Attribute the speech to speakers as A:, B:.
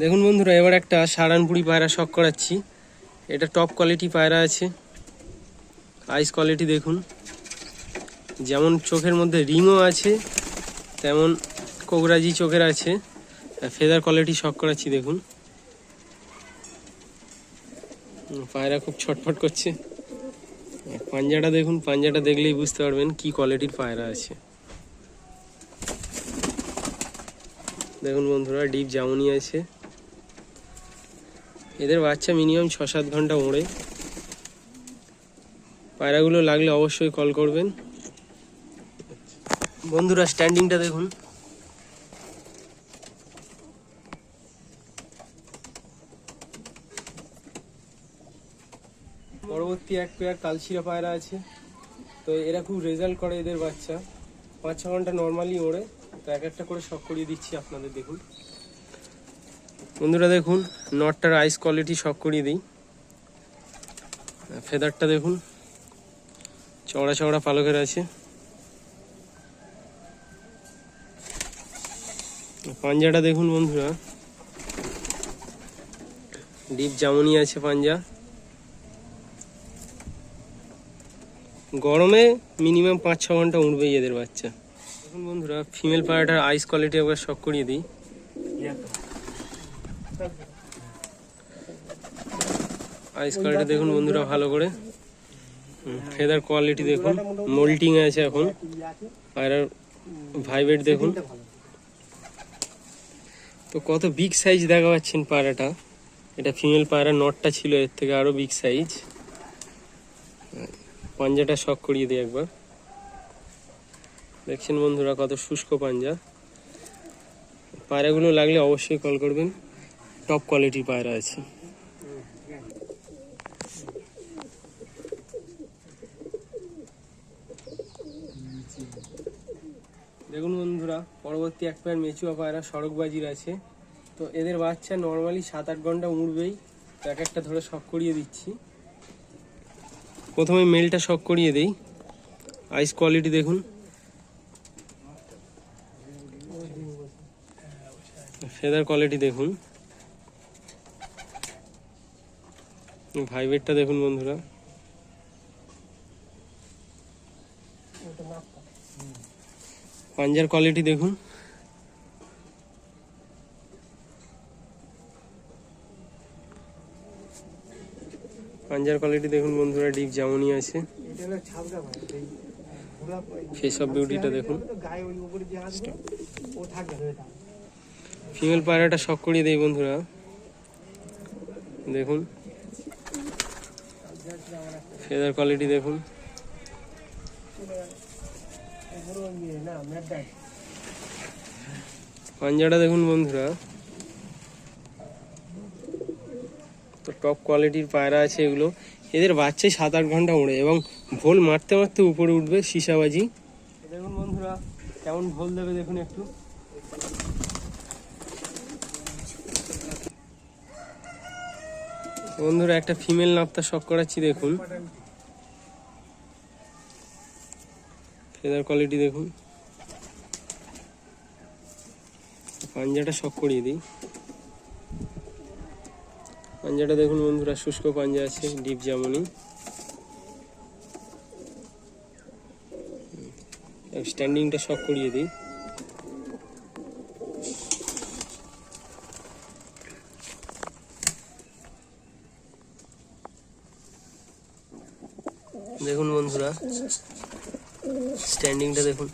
A: দেখুন বন্ধুরা, এবার একটা সারানপুরি পায়রা শখ করাচ্ছি। এটা টপ কোয়ালিটি পায়রা আছে। আইস কোয়ালিটি দেখুন। যেমন চোখের মধ্যে রিংও আছে, তেমন কোকরাজি চোখের আছে। ফেদার কোয়ালিটি শখ করাচ্ছি, দেখুন। পায়রা খুব ছটফট করছে। পাঞ্জাটা দেখুন, পাঞ্জাটা দেখলেই বুঝতে পারবেন কি কোয়ালিটির পায়রা আছে। দেখুন বন্ধুরা, ডিপ যেমনই আছে। এদের বাচ্চা মিনিমাম ছ সাত ঘণ্টা ওড়ে। পায়রাগুলো লাগলে অবশ্যই কল করবেন। বন্ধুরা স্ট্যান্ডিংটা দেখুন। পরবর্তী এক পেয়ার কালশিরা পায়রা আছে। তো এরা খুব রেজাল্ট করে এদের বাচ্চা। পাঁচ ছ ঘণ্টা নর্মালি ওড়ে। তো এক একটা করে শখ করিয়ে দিচ্ছি আপনাদের, দেখুন। বন্ধুরা দেখুন নটটার আইস কোয়ালিটি শখ করিয়ে দিই। ফেদারটা দেখুন, চওড়া চওড়া পালকের আছে। পাঞ্জাটা দেখুন বন্ধুরা। ডিপ যেমনই আছে পাঞ্জা। গরমে মিনিমাম পাঁচ ছ ঘণ্টা উঠবেই এদের বাচ্চা। দেখুন বন্ধুরা ফিমেল পায়রাটার আইস কোয়ালিটি একবার শখ করিয়ে দিই। আইস কোয়ালিটি দেখুন বন্ধুরা ভালো করে। ফেদার কোয়ালিটি দেখুন মোল্টিং আছে এখন। পায়রার ভাইব্রেট দেখুন। তো কত বিগ সাইজ দেখা পাচ্ছেন পায়রাটা এটা ফিমেল পায়রা নটটা ছিল, এর থেকে আরও বিগ সাইজ পাঞ্জাটা শখ করিয়ে দিই একবার। দেখছেন বন্ধুরা কত শুষ্ক পাঞ্জা। পায়রাগুলো লাগলে অবশ্যই কল করবেন। টপ কোয়ালিটি পায়রা আছে। দেখুন বন্ধুরা, পরবর্তী এক পায়ের মেচুয়া পায়রা সড়কবাজির আছে। তো এদের বাচ্চা নর্মালি সাত আট ঘণ্টা উড়বেই। এক একটা ধরে শখ করিয়ে দিচ্ছি। প্রথমে মেলটা শখ করিয়ে দেই। আইস কোয়ালিটি দেখুন। ফেদার কোয়ালিটি দেখুন। ভাইব্রেটটা দেখুন বন্ধুরা। পাঞ্জার কোয়ালিটি দেখুন। পাঞ্জার কোয়ালিটি দেখুন বন্ধুরা ডিপ যেমনই আছে। ফেস অফ বিউটিটা দেখুন। ফিমেল পায়রাটা শখ করিয়ে দেই বন্ধুরা। দেখুন। ফেদার কোয়ালিটি দেখুন। পাঞ্জাটা দেখুন বন্ধুরা। তো টপ কোয়ালিটির পায়রা আছে এগুলো। এদের বাচ্চাই সাত আট ঘণ্টা উড়ে এবং ভোল মারতে মারতে উপরে উঠবে সিসাবাজি। দেখুন বন্ধুরা, কেমন ভোল দেবে দেখুন একটু। বন্ধুরা, একটা ফিমেল নাপ্তা শখ করাচ্ছি, দেখুন। ফেদার কোয়ালিটি দেখুন। পাঞ্জাটা শখ করিয়ে দিই। পাঞ্জাটা দেখুন বন্ধুরা, শুষ্ক পাঞ্জা আছে ডিপ যেমনই স্ট্যান্ডিংটা শখ করিয়ে দিই। দেখুন বন্ধুরা। স্ট্যান্ডিংটা দেখুন।